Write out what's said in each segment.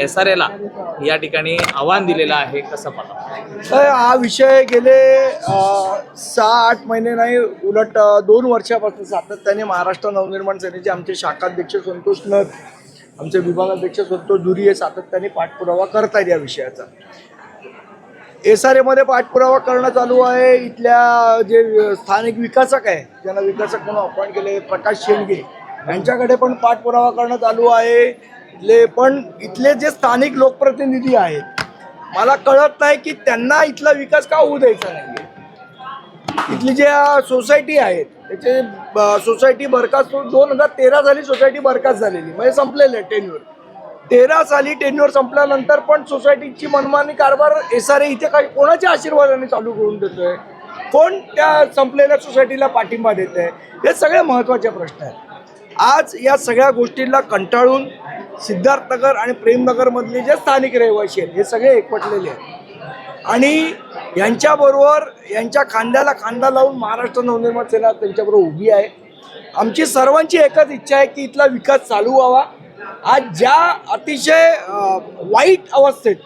S R एला या ठिकाणी आव्हान दिलेलं आहे कसं पाहता? हा विषय गेले सहा आठ महिने नाही उलट दोन वर्षापासून सातत्याने महाराष्ट्र नवनिर्माण सेनेचे आमचे शाखाध्यक्ष संतोष नथ आमचे विभागाध्यक्ष संतोष धुरी हे सातत्याने पाठपुरावा करतायत या विषयाचा. एस आर एमध्ये पाठपुरावा करणं चालू आहे इथल्या जे स्थानिक विकासक आहे ज्यांना विकासक म्हणून अपॉइंट केले प्रकाश शेंडगे यांच्याकडे पण पाठपुरावा करणं चालू आहे. ले पण इथले जे स्थानिक लोकप्रतिनिधी आहेत मला कळत नाही की त्यांना इथला विकास का होऊ द्यायचा नाही इथली ज्या सोसायटी आहेत त्याचे सोसायटी बरखास्त दोन हजार तेरा साली सोसायटी बरखास्त झालेली म्हणजे संपलेलं आहे टेन्युअर तेरा साली टेन्युअर संपल्यानंतर पण सोसायटीची मनमानी कारभार एस आर ए इथे काही कोणाच्या आशीर्वादाने चालू करून देतोय? कोण त्या संपलेल्या सोसायटीला पाठिंबा देत आहे हे सगळे महत्त्वाचे प्रश्न आहेत. आज या सगळ्या गोष्टींना कंटाळून सिद्धार्थनगर आणि प्रेमनगरमधले जे स्थानिक रहिवासी आहेत हे सगळे एकवटलेले आहेत. आणि यांच्याबरोबर यांच्या खांद्याला खांदा लावून महाराष्ट्र नवनिर्माण सेना त्यांच्याबरोबर उभी आहे. आमची सर्वांची एकच इच्छा आहे की इथला विकास चालू व्हावा. आज ज्या अतिशय वाईट अवस्थेत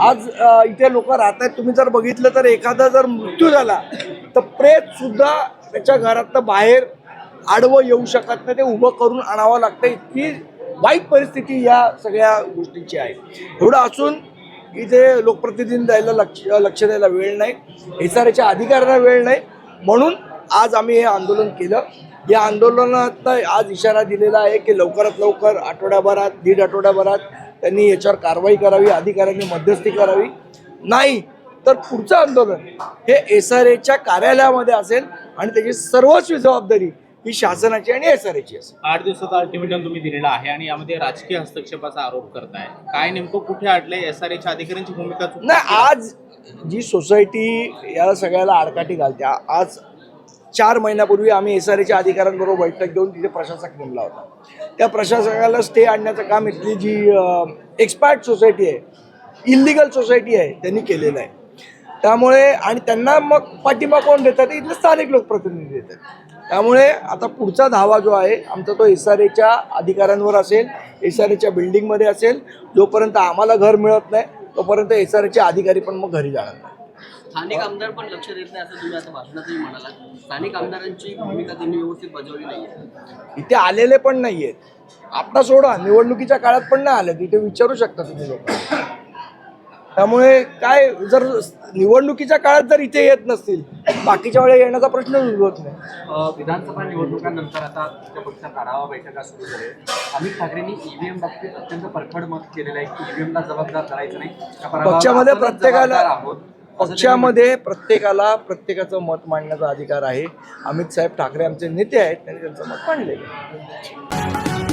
आज इथे लोक राहत आहेत तुम्ही जर बघितलं तर एखादा जर मृत्यू झाला तर प्रेत सुद्धा त्याच्या घरातनं बाहेर आडवं येऊ शकत नाही ते उभं करून आणावं लागतं. इतकी वाईट परिस्थिती या सगळ्या गोष्टींची आहे. एवढं असून इथे लोकप्रतिनिधी द्यायला लक्ष लक्ष द्यायला वेळ नाही. एस आर एच्या अधिकाऱ्यांना वेळ नाही. म्हणून आज आम्ही हे आंदोलन केलं. या आंदोलनात आज इशारा दिलेला आहे की लवकरात लवकर आठवड्याभरात दीड आठवड्याभरात त्यांनी याच्यावर कारवाई करावी अधिकाऱ्यांनी मध्यस्थी करावी. नाही तर पुढचं आंदोलन हे एस आर एच्या कार्यालयामध्ये असेल आणि त्याची सर्वस्वी जबाबदारी ही शासनाची आणि एस आर एची असेल. आठ दिवसाचा अल्टिमेटम तुम्ही दिलेला आहे आणि यामध्ये राजकीय हस्तक्षेपाचा आरोप करताय. काय नेमकं कुठे अडलंय एस आर एच्या अधिकाऱ्यांची भूमिका नाही आज जी सोसायटी या सगळ्याला आडकाठी घालत्या आज चार महिन्यापूर्वी आम्ही एस आर एच्या अधिकाऱ्यांबरोबर बैठक घेऊन तिथे प्रशासक नेमला होता. त्या प्रशासकाला स्टे आणण्याचं काम इथली जी एक्सपार्ट सोसायटी आहे इलिगल सोसायटी आहे त्यांनी केलेलं आहे. त्यामुळे आणि त्यांना मग पाठिंबा कोण देतात? इथले स्थानिक लोकप्रतिनिधी देतात. त्यामुळे आता पुढचा धावा जो आहे आमचा तो एस आर एच्या अधिकाऱ्यांवर असेल एस आर एच्या बिल्डिंगमध्ये असेल जोपर्यंत आम्हाला घर मिळत नाही तोपर्यंत एस आर एचे अधिकारी पण मग घरी जाणार नाही. स्थानिक आमदार पण लक्ष देत नाही असं तुम्ही आता भाषणातही म्हणाला स्थानिक आमदारांची भूमिका त्यांनी व्यवस्थित बजावली नाहीये. इथे आलेले पण नाही आहेत आता सोडा निवडणुकीच्या काळात पण नाही आले तिथे विचारू शकता तुम्ही लोक. त्यामुळे काय जर निवडणुकीच्या काळात जर इथे येत नसतील बाकीच्या वेळेला येण्याचा प्रश्न उद्भवत नाही. विधानसभा निवडणुकांनंतर आता पक्षात आढावा बैठका सुरू झाल्या. अमित ठाकरेंनी ईव्हीएम बाबतीत अत्यंत परखड मत केलेलं आहे की ईव्हीएमला जबाबदार करायचं नाही. पक्षामध्ये प्रत्येकाला पक्षामध्ये प्रत्येकाला प्रत्येकाचं मत मांडण्याचा अधिकार आहे. अमित साहेब ठाकरे आमचे नेते आहेत त्यांनी त्यांचं मत मांडलेलं